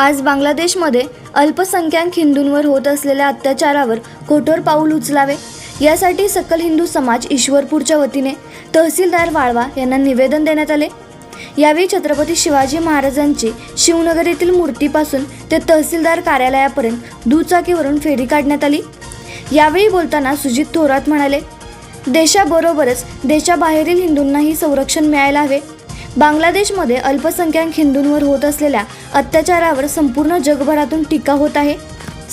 आज बांगलादेशमध्ये अल्पसंख्याक हिंदूंवर होत असलेल्या अत्याचारावर कठोर पाऊल उचलावे. यासाठी सकल हिंदू समाज ईश्वरपूरच्या वतीने तहसीलदार वाळवा यांना निवेदन देण्यात आले. यावेळी छत्रपती शिवाजी महाराजांची शिवनगर येथील मूर्तीपासून ते तहसीलदार कार्यालयापर्यंत दुचाकीवरून फेरी काढण्यात आली. यावेळी बोलताना सुजित थोरात म्हणाले देशाबरोबरच देशाबाहेरील हिंदूंनाही संरक्षण मिळायला हवे. बांगलादेशमध्ये अल्पसंख्याक हिंदूंवर होत असलेल्या अत्याचारावर संपूर्ण जगभरातून टीका होत आहे.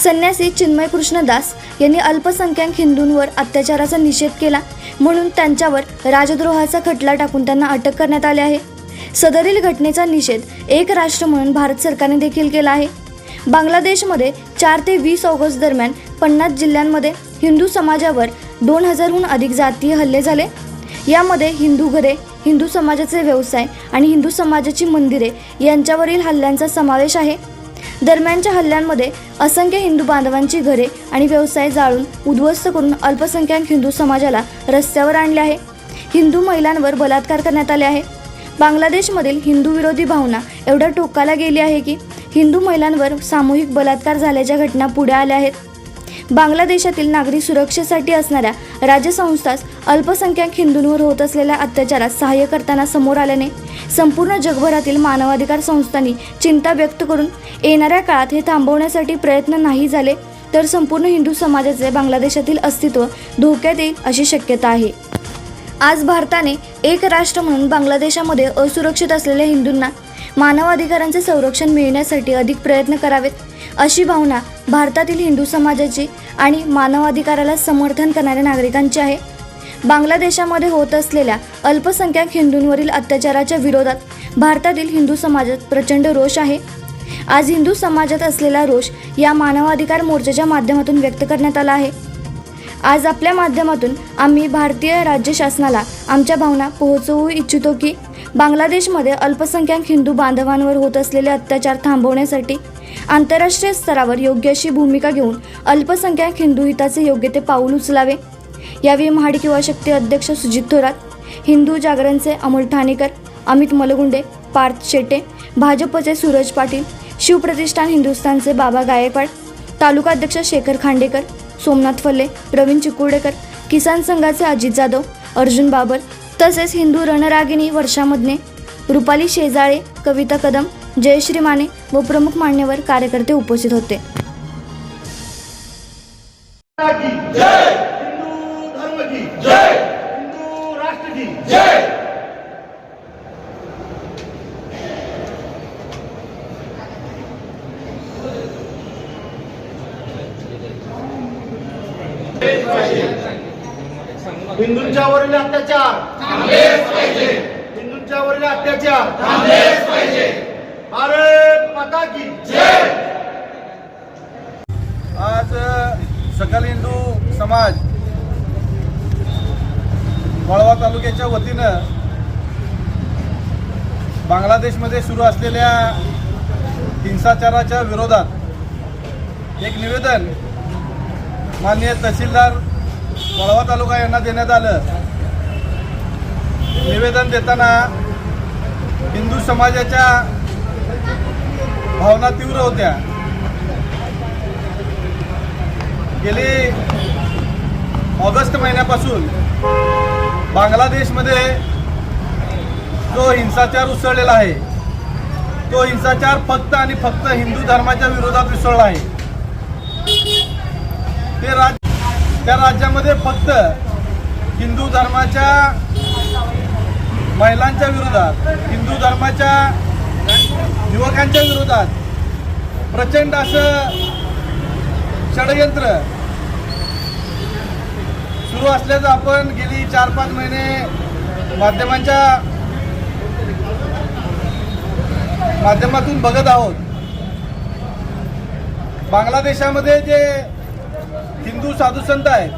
संन्यासी चिन्मय कृष्णदास यांनी अल्पसंख्याक हिंदूंवर अत्याचाराचा निषेध केला म्हणून त्यांच्यावर राजद्रोहाचा खटला टाकून त्यांना अटक करण्यात आले आहे. सदरील घटनेचा निषेध एक राष्ट्र म्हणून भारत सरकारने देखील केला आहे. बांगलादेशमध्ये चार ते वीस ऑगस्ट दरम्यान पन्नास जिल्ह्यांमध्ये हिंदू समाजावर दोन हजारहून अधिक जातीय हल्ले झाले. यामध्ये हिंदू घरे हिंदू समाजाचे व्यवसाय आणि हिंदू समाजाची मंदिरे यांच्यावरील हल्ल्यांचा समावेश आहे. दरम्यानच्या हल्ल्यांमध्ये असंख्य हिंदू बांधवांची घरे आणि व्यवसाय जाळून उद्ध्वस्त करून अल्पसंख्याक हिंदू समाजाला रस्त्यावर आणले आहे. हिंदू महिलांवर बलात्कार करण्यात आले आहे. बांगलादेशमधील हिंदू विरोधी भावना एवढ्या टोकाला गेली आहे की हिंदू महिलांवर सामूहिक बलात्कार झाल्याच्या घटना पुढे आल्या आहेत. बांगलादेशातील नागरी सुरक्षेसाठी असणाऱ्या राज्यसंस्थाच अल्पसंख्याक हिंदूंवर होत असलेल्या अत्याचारात सहाय्य करताना समोर आल्याने संपूर्ण जगभरातील मानवाधिकार संस्थांनी चिंता व्यक्त करून येणाऱ्या काळात हे थांबवण्यासाठी प्रयत्न नाही झाले तर संपूर्ण हिंदू समाजाचे बांगलादेशातील अस्तित्व धोक्यात येईल अशी शक्यता आहे. आज भारताने एक राष्ट्र म्हणून बांगलादेशामध्ये असुरक्षित असलेल्या हिंदूंना मानवाधिकारांचे संरक्षण मिळण्यासाठी अधिक प्रयत्न करावेत. अशी भावना भारतातील हिंदू समाजाची आणि मानवाधिकाराला समर्थन करणाऱ्या नागरिकांची आहे. बांगलादेशामध्ये होत असलेल्या अल्पसंख्याक हिंदूंवरील अत्याचाराच्या विरोधात भारतातील हिंदू समाजात प्रचंड रोष आहे. आज हिंदू समाजात असलेला रोष या मानवाधिकार मोर्चाच्या माध्यमातून व्यक्त करण्यात आला आहे. आज आपल्या माध्यमातून आम्ही भारतीय राज्य शासनाला आमच्या भावना पोहोचवू इच्छितो की बांगलादेशमध्ये अल्पसंख्याक हिंदू बांधवांवर होत असलेले अत्याचार थांबवण्यासाठी आंतरराष्ट्रीय स्तरावर योग्य अशी भूमिका घेऊन अल्पसंख्याक हिंदू हिताचे योग्य ते पाऊल उचलावे. यावेळी महाडिक किंवा शक्ती अध्यक्ष सुजित थोरात हिंदू जागरणचे अमोल ठाणेकर अमित मलगुंडे पार्थ शेटे भाजपचे सूरज पाटील शिवप्रतिष्ठान हिंदुस्थानचे बाबा गायकवाड तालुका अध्यक्ष शेखर खांडेकर सोमनाथ फल्ले प्रवीण चिकुर्डेकर किसान संघाचे अजित जाधव अर्जुन बाबर तसेच हिंदू रणरागिणी वर्षामधने रुपाली शेजाळे कविता कदम जयश्री माने व प्रमुख मान्यवर कार्यकर्ते उपस्थित होते. की जय! हिंदू धर्म की जय! हिंदू राष्ट्र की जय! हिंदूंच्या वरील अत्याचार. हिंदूंच्या वरील अत्याचार भारत माता की जय आज सकल हिंदू समाज वळवा तालुक्याच्या वतीनं बांगलादेशमध्ये सुरू असलेल्या हिंसाचाराच्या विरोधात एक निवेदन माननीय तहसीलदार वळवा तालुका यांना देण्यात आलं. निवेदन देताना हिंदू समाजाच्या भावना तीव्र होत्या. गेली ऑगस्ट महिन्यापासून बांगलादेशमध्ये जो हिंसाचार उसळलेला आहे तो हिंसाचार फक्त आणि फक्त हिंदू धर्माच्या विरोधात उसळला आहे. ते राज त्या राज्यामध्ये फक्त हिंदू धर्माच्या महिलांच्या विरोधात हिंदू धर्माच्या युवकांच्या विरोधात प्रचंड असं षडयंत्र सुरू असल्याचं आपण गेली चार पाच महिने माध्यमांच्या माध्यमातून बघत आहोत. बांगलादेशामध्ये जे हिंदू साधू संत आहेत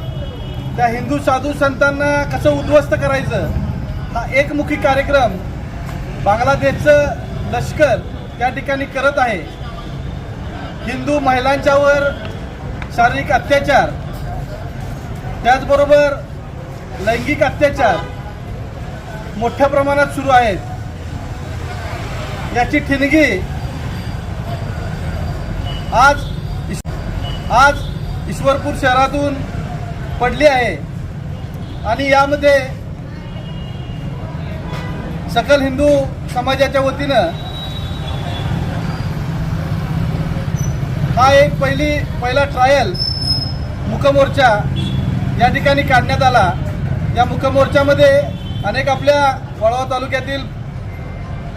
त्या हिंदू साधू संतांना कसं उद्ध्वस्त करायचं हा एकमुखी कार्यक्रम बांगलादेशचं लष्कर त्या ठिकाणी करत आहे. हिंदू महिलांच्यावर शारीरिक अत्याचार त्याचबरोबर लैंगिक अत्याचार मोठ्या प्रमाणात सुरू आहेत. याची ठिणगी आज आज ईश्वरपूर शहरातून पडली आहे. आणि यामध्ये सकल हिंदू समाजाच्या वतीनं हा एक पहिली पहिला ट्रायल मुकमोर्चा या ठिकाणी काढण्यात आला. या मुखमोर्चामध्ये अनेक आपल्या वळवा तालुक्यातील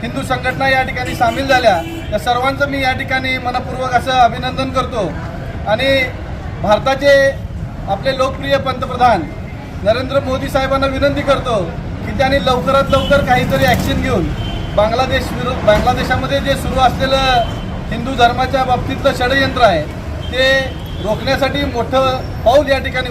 हिंदू संघटना या ठिकाणी सामील झाल्या. त्या सर्वांचं मी या ठिकाणी मनपूर्वक असं अभिनंदन करतो. आणि भारताचे आपले लोकप्रिय पंतप्रधान नरेंद्र मोदी साहेबांना विनंती करतो की त्यांनी लवकरात लवकर काहीतरी ॲक्शन घेऊन बांगलादेश विरोध बांगलादेशामध्ये जे सुरू असलेलं हिंदू धर्माच्या बाबतीतलं षडयंत्र आहे ते रोखण्यासाठी मोठं पाऊल या ठिकाणी